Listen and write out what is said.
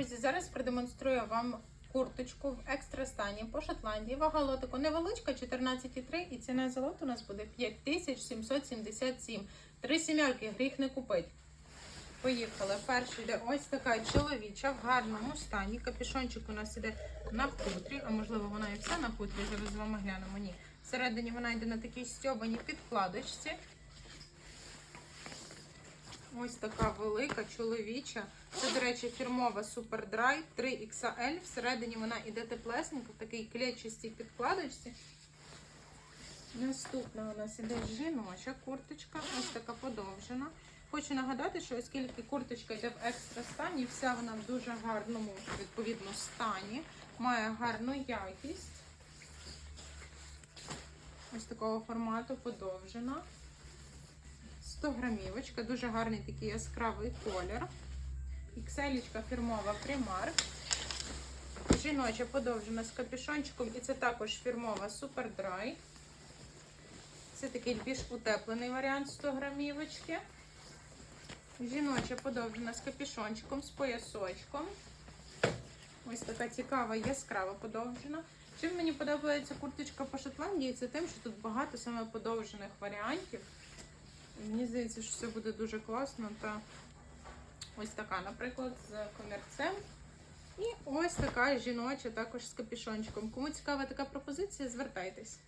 Друзі, зараз продемонструю вам курточку в екстра стані по Шотландії. Вага лотику невеличка, 14,3 і ціна за лот у нас буде 5777. Три сімерки, гріх не купить. Поїхали. Перший йде ось така чоловіча в гарному стані. Капюшончик у нас іде на хутрі, а можливо вона і вся на хутрі, зараз з вами глянемо. Ні. Всередині вона йде на такій стьобаній підкладочці. Ось така велика чоловіча. Це, до речі, фірмова Super Dry 3XL. Всередині вона іде теплесенька в такій клетчастій підкладочці. Наступна у нас іде жіноча курточка, ось така подовжена. Хочу нагадати, що оскільки курточка йде в екстра стані, вся вона в дуже гарному відповідно стані, має гарну якість. Ось такого формату подовжена. 100 грамівочка, дуже гарний такий яскравий колір. Ікселічка фірмова Primark. Жіноча подовжена з капюшончиком, і це також фірмова Super Dry. Це такий більш утеплений варіант 100 грамівочки. Жіноча подовжена з капюшончиком, з поясочком. Ось така цікава, яскрава подовжена. Чим мені подобається курточка по Шотландії, це тим, що тут багато саме подовжених варіантів. Мені здається, що це буде дуже класно. Та ось така, наприклад, з комірцем. І ось така жіноча, також з капюшончиком. Кому цікава така пропозиція, звертайтесь.